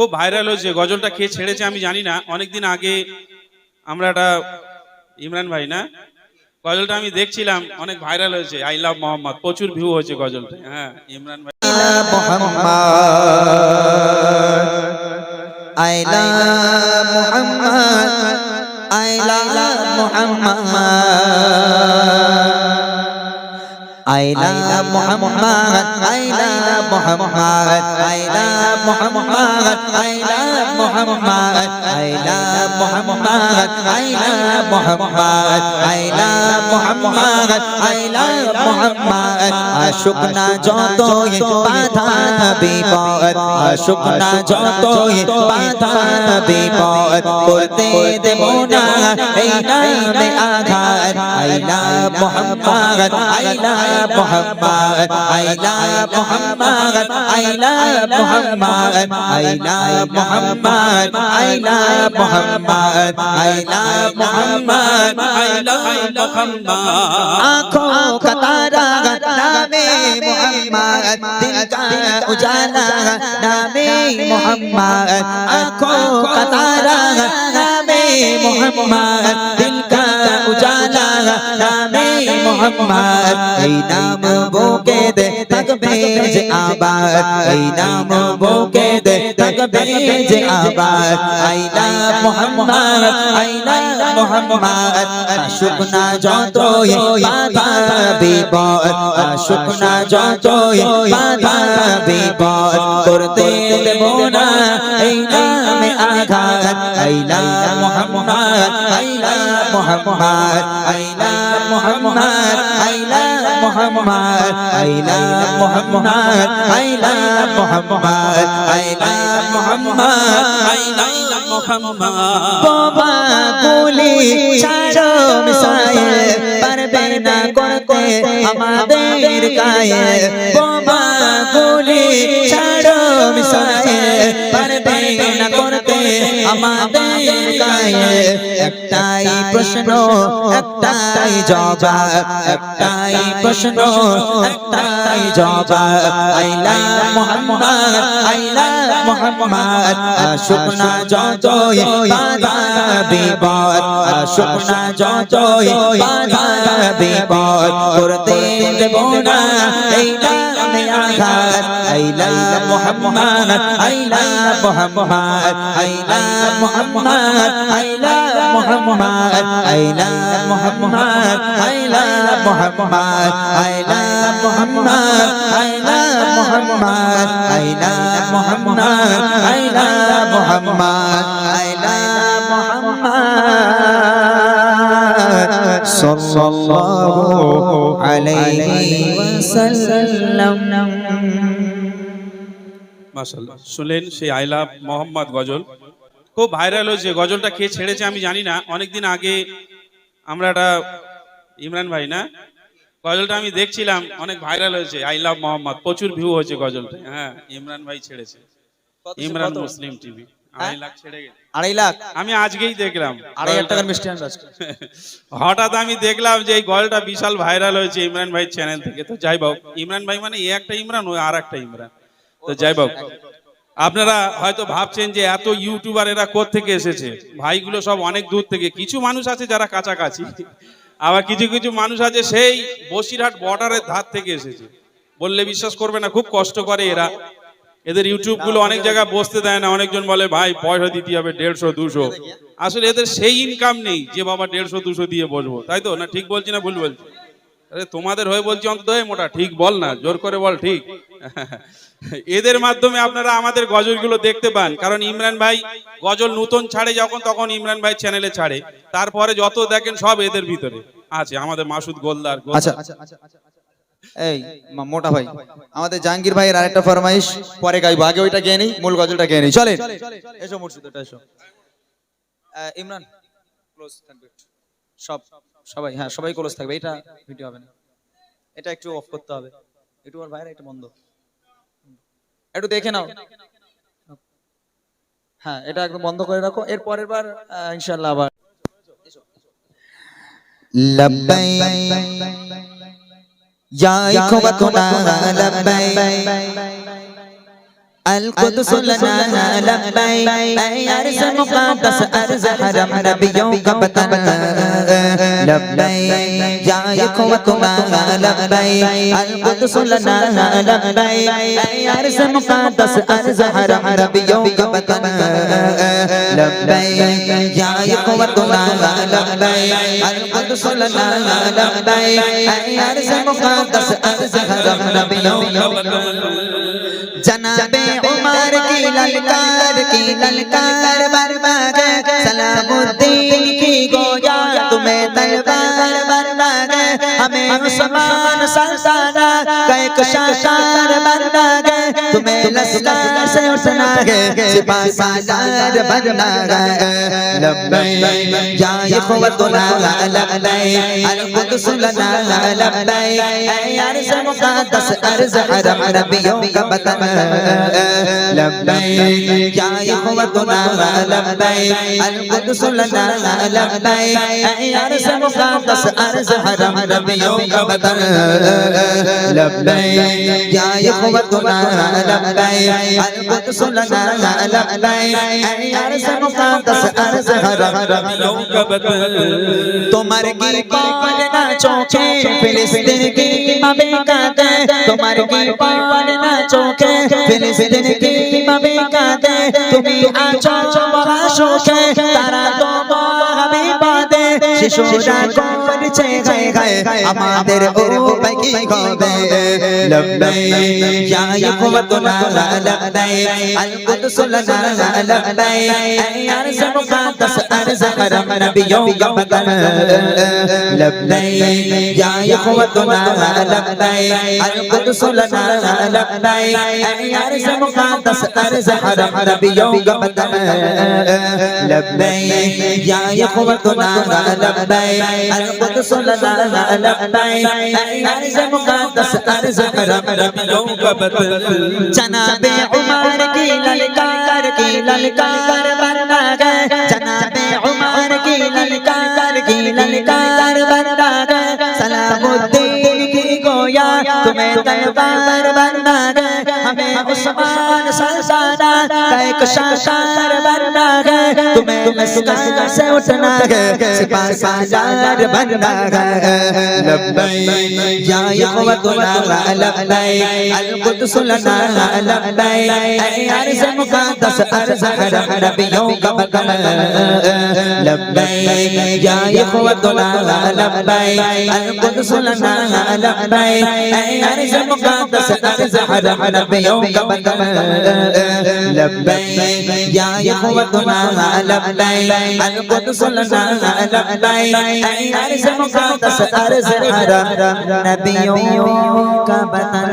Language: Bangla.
খুব ভাইরাল হয়েছে, গজলটা কে ছেড়েছে আমি জানি না অনেকদিন আগে আমরা একটা ইমরান ভাই না, গজলটা আমি দেখছিলাম, অনেক ভাইরাল হয়েছে আই লাভ মোহাম্মদ প্রচুর ভিউ হয়েছে গজলটা হ্যাঁ ইমরান ভাই Muhammad. I love Muhammad. I love Mohammad আইলা মোহাম্মদ আইলা মোহাম্মদ আইলা মোহাম্মদ আইলা মোহাম্মদ আইলা মোহাম্মদ আইলা মোহাম্মদ। আশুক না যত বাধা বিপদ করতে দেব না এই নামে আঘাত। আইলা মোহাম্মদ আইলা মোহাম্মদ আইলা Mohammad. Muhammad, I love Muhammad, I love Muhammad, I love Muhammad, I love Muhammad, I love Muhammad. आँखों का तारा नामे मोहम्मद दिल का उजाला नामे मोहम्मद आँखों का तारा नामे मोहम्मद মোহাম্মদ, এই নাম বুকে দে, থাকবে যে আবার। এই নাম বুকে দে, থাকবে যে আবার। আইনা মোহাম্মদ আইনা মোহাম্মদ আশুক না যতই বাধা বিপদ আশুক না যতই বাধা বিপদ, করতে দেব না এই নামে আঘাত। আইনা মোহাম্মদ আইনা মোহাম্মদ আইনা মোহাম্মদ, আইলা মোহাম্মদ আইলা মোহাম্মদ আইলা মোহাম্মদ আইলা মোহাম্মদ আইলা মোহাম্মদ। না করতে আমাদের বোমা গুলি ছাড়ো আমাদের গায়ে একটাই প্রশ্ন, একটাই জবাব, একটাই প্রশ্ন, একটাই জবাব। আইলা মোহাম্মদ আইলা মোহাম্মদ আশুক না যতই বাধা বিপদ আশুক না বাধা বিপদ, করতে দেব না এই নামে আঘাত। আইলা মোহাম্মদ আইলা মোহাম্মদ আইলা মোহাম্মদ আইলা মোহাম্মদ আইলা মোহাম্মদ আইলা মোহাম্মদ আইলা মোহাম্মদ আইলা মোহাম্মদ আইলা মোহাম্মদ আইলা মোহাম্মদ আইলা মোহাম্মদ সাল্লাল্লাহু আলাইহি ওয়াসাল্লাম মাশাআল্লাহ। শুনলেন সেই আই লাভ মোহাম্মদ গজল। খুব ভাইরাল হয়েছে গজলটা কে ছেড়েছে আমি জানি না। অনেকদিন আগে আমরা একটা ইমরান ভাই না গজলটা আমি দেখছিলাম অনেক ভাইরাল হয়েছে আই লাভ মোহাম্মদ প্রচুর ভিউ হয়েছে গজলটা। হ্যাঁ ইমরান ভাই ছেড়েছে। ইমরান মুসলিম টিভি আড়াই লাখ ছেড়ে আড়াই লাখ? আমি আজকেই দেখলাম। আড়াই হাজার টাকার মিষ্টি হঠাৎ আমি দেখলাম যে এই গলটা বিশাল ভাইরাল হয়েছে ইমরান ভাই চ্যানেল থেকে। তো যাই হোক ইমরান ভাই মানে এ একটা ইমরান ওই আর একটা ইমরান। তো যাই হোক আপনারা হয়তো ভাবছেন যে এত ইউটিউবার এরা কোথ থেকে এসেছে? ভাইগুলো সব অনেক দূর থেকে। কিছু মানুষ আছে যারা কাছাকাছি, আবার কিছু কিছু মানুষ আছে সেই বসিরহাট বর্ডারের ধার থেকে এসেছে। বললে বিশ্বাস করবে না, খুব কষ্ট করে এরা। এদের ইউটিউবগুলো অনেক জায়গায় বসতে দেয় না। অনেকজন বলে, ভাই, পয়সা দিতে হবে দেড়শো, দুশো। আসলে এদের সেই ইনকাম নেই যে, বাবা, দেড়শো, দুশো দিয়ে বসবো। তাই তো? না ঠিক বলছি না ভুল বলছি? আরে তোমাদের হয়ে বলছি অন্তত মোটা, ঠিক বল না, জোর করে বল, ঠিক। এদের মাধ্যমে আপনারা আমাদের গজলগুলো দেখতে পান। কারণ ইমরান ভাই গজল নতুন ছাড়ে যখন তখন ইমরান ভাই চ্যানেলে ছাড়ে। তারপরে যত দেখেন সব এদের ভিতরে। আছে আমাদের মাসুদ গোলদার। আচ্ছা। এই মোটা ভাই আমাদের জাহাঙ্গীর ভাইয়ের আরেকটা ফরমাইশ পরে গাইবো। আগে ওইটা গিয়ে নিই মূল গজলটা গিয়ে নিই। চলেন। এসো মুর্শিদ এটা এসো ইমরান। ক্লোজ থাকবে সব সবাই হ্যাঁ সবাই ক্লোজ থাকবে। এটা ভিডিও হবে না। এটা একটু অফ করতে হবে। একটু ওর ভাইরা একটু বন্ধ। একটু দেখে নাও। হ্যাঁ এটা একদম বন্ধ করে রাখো। এর পরের বার ইনশাল্লাহ আবার। লব্বাই, ইয়া ইখওয়াতুনা লব্বাই। القدس لنا لبيك أي أرز مقدس أرز حرم نبيوں کا وطن لبيك يا إخوتنا لبيك القدس لنا لبيك أي أرز مقدس أرز حرم نبيوں کا وطن لبيك يا إخوتنا لبيك القدس لنا لبيك أي أرز مقدس أرز حرم نبيوں کا وطن जनाबे उमर की ललकार की ललकार बर्बाद सलामुद्दीन की गोया तुम्हें तलवार बर्बाद हमें उस्मान सल्ताना कैक शाशार बरबाद तुम्हें लश्कर से उठना है सिपाह सालार बनना है लब्बैक या इखवतुना लब्बैक अलकुद्स लना लब्बैक ऐ अर्ज़ मुक़द्दस अर्ज़ हरम नबियों का वतन لبيك يا إخوتنا لبيك القدس لنا لبيك يا رسول مقدس أرز حرم ربي وقبر لبيك يا إخوتنا لبيك القدس لنا لبيك يا رسول مقدس أرز حرم ربي وقبر তোমার কি পার না চোখে ফিলিস্তিন কি পাবে কাকে তোমার কি পার না চোখে ফিলিস্তিন কি মাবে কাঁদে তুমি আছো মহাশোকে তারা তো শিশুরা করছে গায়ে গায়ে আমাদের ও বাকি হবে লব্বাই ইয়া ইয়াকুবাতুনা লব্বাই আল কুদস লানা লব্বাই আরজ মুকাদ্দাস আরজ হারাম নবিয়্যু ইয়াবদান লব্বাই ইয়া ইয়াকুবাতুনা লব্বাই আল কুদস লানা লব্বাই আরজ মুকাদ্দাস আরজ হারাম নবিয়্যু ইয়াবদান লব্বাই ইয়া ইয়াকুবাতুনা লব্বাই لبيك القدس لنا لبيك عرض مقدس عرض رب لوگ بدل جناب عمر کی للکار کی للکار بنا گئے جناب عمر کی للکار کی للکار بنا گئے سلام الدین کی گویا تمہیں دربار بنا گئے ہمیں عثمان बरना गए हमें उस्मान सल्ताना का एक शाशार बरना गए तुम्हें मस्कार से उठना है सिपा सालार बनना है लब्बैक या इखवतुना लब्बैक अल कुद्स लना लब्बैक ऐ अर्ज़ मुक़द्दस अर्ज़ हरम لبيك يا إخوتنا لبيك القدس لنا لبيك أرز مقدس أرز حرم نبيك بدر لبيك يا إخوتنا لبيك القدس لنا لبيك أرز مقدس أرز حرم نبيك بدر